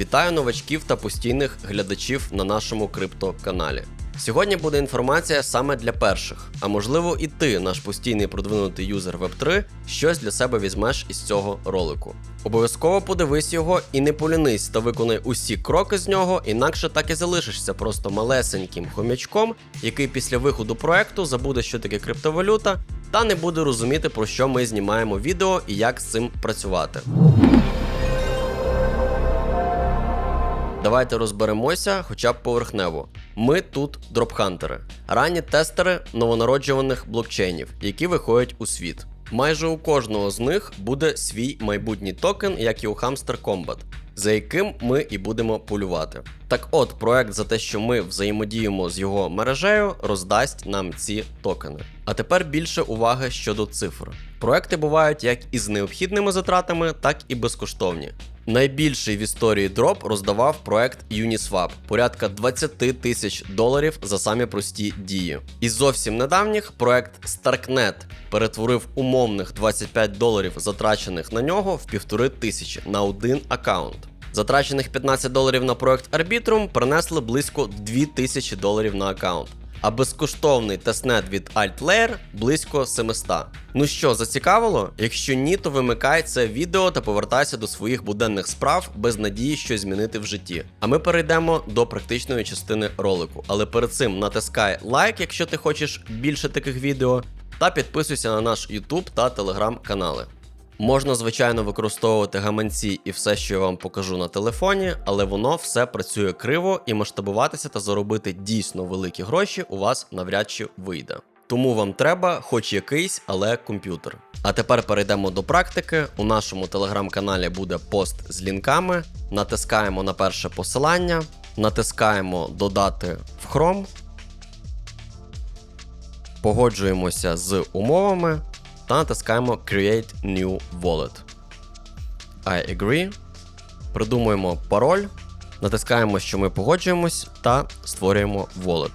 Вітаю новачків та постійних глядачів на нашому криптоканалі. Сьогодні буде інформація саме для перших, а можливо і ти, наш постійний продвинутий юзер Web3, щось для себе візьмеш із цього ролику. Обов'язково подивись його і не полінись та виконай усі кроки з нього, інакше так і залишишся просто малесеньким хомячком, який після виходу проекту забуде, що таке криптовалюта, та не буде розуміти, про що ми знімаємо відео і як з цим працювати. Давайте розберемося хоча б поверхнево. Ми тут дропхантери, ранні тестери новонароджуваних блокчейнів, які виходять у світ. Майже у кожного з них буде свій майбутній токен, як і у Hamster Combat, за яким ми і будемо полювати. Так от, проект за те, що ми взаємодіємо з його мережею, роздасть нам ці токени. А тепер більше уваги щодо цифр. Проекти бувають як із необхідними затратами, так і безкоштовні. Найбільший в історії дроп роздавав проект Uniswap порядка 20 тисяч доларів за самі прості дії. І зовсім недавніх проект Starknet перетворив умовних 25 доларів, затрачених на нього, в півтори тисячі на один аккаунт. Затрачених 15 доларів на проект Arbitrum принесли близько 2000 доларів на аккаунт. А безкоштовний тестнет від AltLayer близько 700. Ну що, зацікавило? Якщо ні, то вимикай це відео та повертайся до своїх буденних справ без надії щось змінити в житті. А ми перейдемо до практичної частини ролику. Але перед цим натискай лайк, якщо ти хочеш більше таких відео, та підписуйся на наш YouTube та Telegram канали. Можна, звичайно, використовувати гаманці і все, що я вам покажу на телефоні, але воно все працює криво і масштабуватися та заробити дійсно великі гроші у вас навряд чи вийде. Тому вам треба хоч якийсь, але комп'ютер. А тепер перейдемо до практики. У нашому телеграм-каналі буде пост з лінками. Натискаємо на перше посилання, натискаємо Додати в Chrome, погоджуємося з умовами та натискаємо Create New Wallet. I agree. Придумуємо пароль, натискаємо, що ми погоджуємось, та створюємо wallet.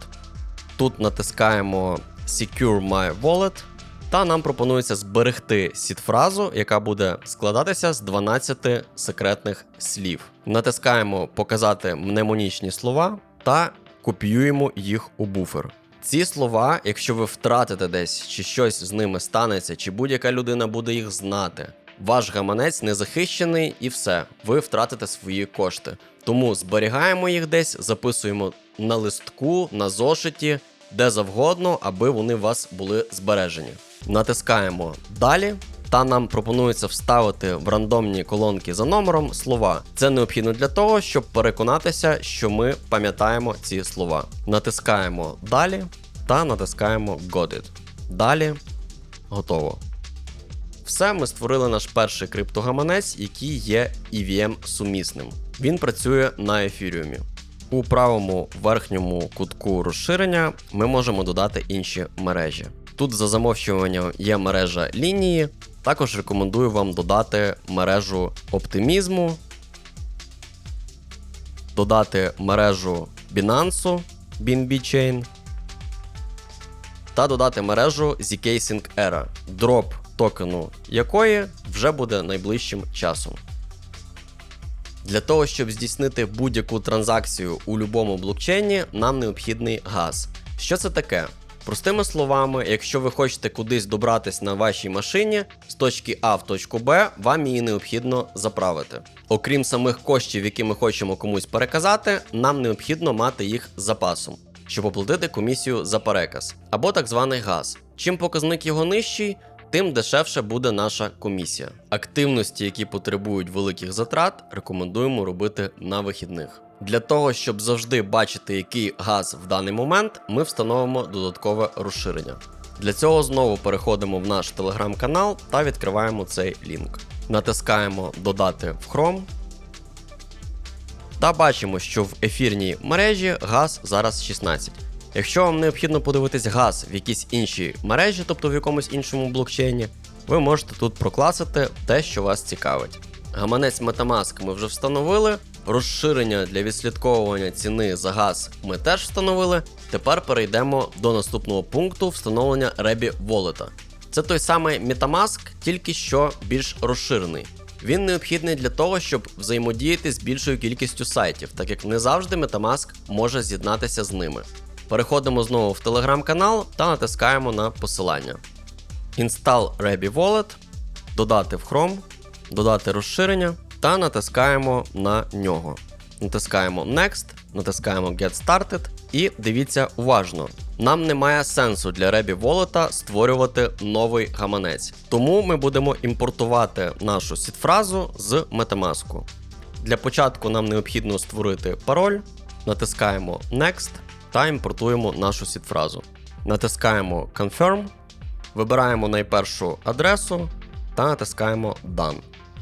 Тут натискаємо Secure My Wallet, та нам пропонується зберегти сід-фразу, яка буде складатися з 12 секретних слів. Натискаємо Показати мнемонічні слова та копіюємо їх у буфер. Ці слова, якщо ви втратите десь, чи щось з ними станеться, чи будь-яка людина буде їх знати, ваш гаманець не захищений і все, ви втратите свої кошти. Тому зберігаємо їх десь, записуємо на листку, на зошиті, де завгодно, аби вони у вас були збережені. Натискаємо далі. Та нам пропонується вставити в рандомні колонки за номером слова. Це необхідно для того, щоб переконатися, що ми пам'ятаємо ці слова. Натискаємо далі та натискаємо Got it. Далі готово. Все, ми створили наш перший криптогаманець, який є EVM сумісним. Він працює на ефіріумі. У правому верхньому кутку розширення ми можемо додати інші мережі. Тут за замовчуванням є мережа лінії. Також рекомендую вам додати мережу оптимізму, додати мережу Binance, BNB Chain та додати мережу zk Era, дроп токену якої вже буде найближчим часом. Для того, щоб здійснити будь-яку транзакцію у будь-якому блокчейні, нам необхідний газ. Що це таке? Простими словами, якщо ви хочете кудись добратись на вашій машині з точки А в точку Б, вам її необхідно заправити. Окрім самих коштів, які ми хочемо комусь переказати, нам необхідно мати їх запасом, щоб оплатити комісію за переказ, або так званий газ. Чим показник його нижчий, тим дешевше буде наша комісія. Активності, які потребують великих затрат, рекомендуємо робити на вихідних. Для того, щоб завжди бачити, який газ в даний момент, ми встановимо додаткове розширення. Для цього знову переходимо в наш телеграм-канал та відкриваємо цей лінк. Натискаємо Додати в Chrome. Та бачимо, що в ефірній мережі газ зараз 16. Якщо вам необхідно подивитись газ в якійсь іншій мережі, тобто в якомусь іншому блокчейні, ви можете тут прокласити те, що вас цікавить. Гаманець Metamask ми вже встановили. Розширення для відслідковування ціни за газ ми теж встановили. Тепер перейдемо до наступного пункту встановлення Rebi Wallet. Це той самий Metamask, тільки що більш розширений. Він необхідний для того, щоб взаємодіяти з більшою кількістю сайтів, так як не завжди Metamask може з'єднатися з ними. Переходимо знову в телеграм-канал та натискаємо на посилання. Install Rebby Wallet, додати в Chrome, додати розширення та натискаємо на нього. Натискаємо Next, натискаємо Get Started і дивіться уважно. Нам немає сенсу для Rebby Wallet створювати новий гаманець. Тому ми будемо імпортувати нашу сітфразу з Metamask. Для початку нам необхідно створити пароль, натискаємо Next та імпортуємо нашу сітфразу. Натискаємо Confirm, вибираємо найпершу адресу та натискаємо Done.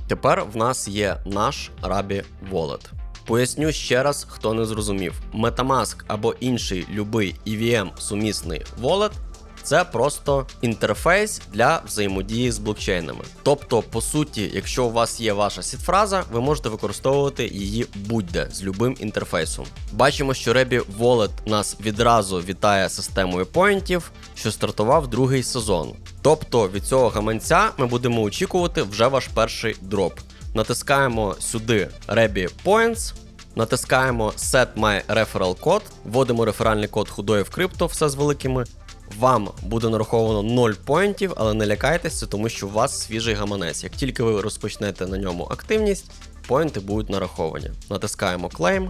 Тепер в нас є наш Rabi Wallet. Поясню ще раз, хто не зрозумів: Metamask або інший любий EVM сумісний wallet це просто інтерфейс для взаємодії з блокчейнами. Тобто, по суті, якщо у вас є ваша сітфраза, ви можете використовувати її будь-де з любим інтерфейсом. Бачимо, що Rebі Wallet нас відразу вітає системою поінтів, що стартував другий сезон. Тобто від цього гаманця ми будемо очікувати вже ваш перший дроп. Натискаємо сюди Rebі Points, натискаємо Set My Referral Code, вводимо реферальний код худої в крипто, все з великими. Вам буде нараховано 0 поінтів, але не лякайтеся, тому що у вас свіжий гаманець. Як тільки ви розпочнете на ньому активність, поінти будуть нараховані. Натискаємо Claim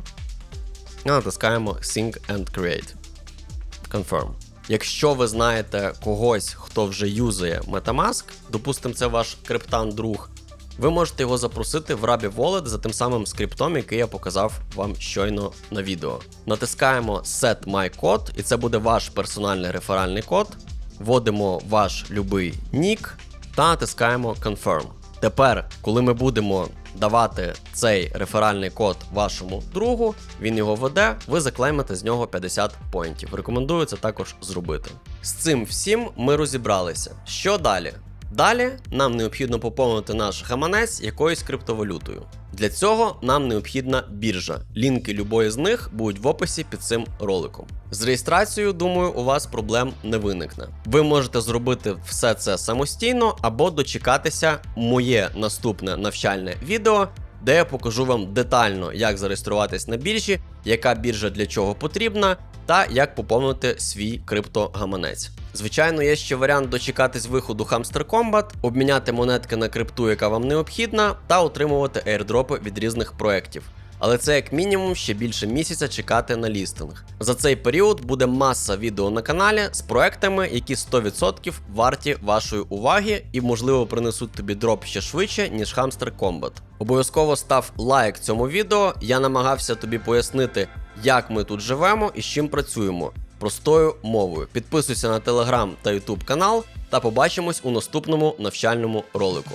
натискаємо Sync and Create. Confirm. Якщо ви знаєте когось, хто вже юзає Metamask, допустимо, це ваш криптан друг, ви можете його запросити в Rabi Wallet за тим самим скриптом, який я показав вам щойно на відео. Натискаємо Set My Code, і це буде ваш персональний реферальний код. Вводимо ваш любий нік та натискаємо Confirm. Тепер, коли ми будемо давати цей реферальний код вашому другу, він його веде, ви заклеймите з нього 50 поінтів. Рекомендую це також зробити. З цим всім ми розібралися. Що далі? Далі нам необхідно поповнити наш гаманець якоюсь криптовалютою. Для цього нам необхідна біржа. Лінки любої з них будуть в описі під цим роликом. З реєстрацією, думаю, у вас проблем не виникне. Ви можете зробити все це самостійно або дочекатися моє наступне навчальне відео, де я покажу вам детально, як зареєструватись на біржі, яка біржа для чого потрібна, та як поповнити свій криптогаманець. Звичайно, є ще варіант дочекатись виходу Hamster Combat, обміняти монетки на крипту, яка вам необхідна, та отримувати airdропи від різних проєктів. Але це як мінімум ще більше місяця чекати на лістинг. За цей період буде маса відео на каналі з проектами, які 100% варті вашої уваги і, можливо, принесуть тобі дроп ще швидше, ніж Hamster Combat. Обов'язково став лайк цьому відео. Я намагався тобі пояснити, як ми тут живемо і з чим працюємо. Простою мовою. Підписуйся на телеграм та ютуб канал та побачимось у наступному навчальному ролику.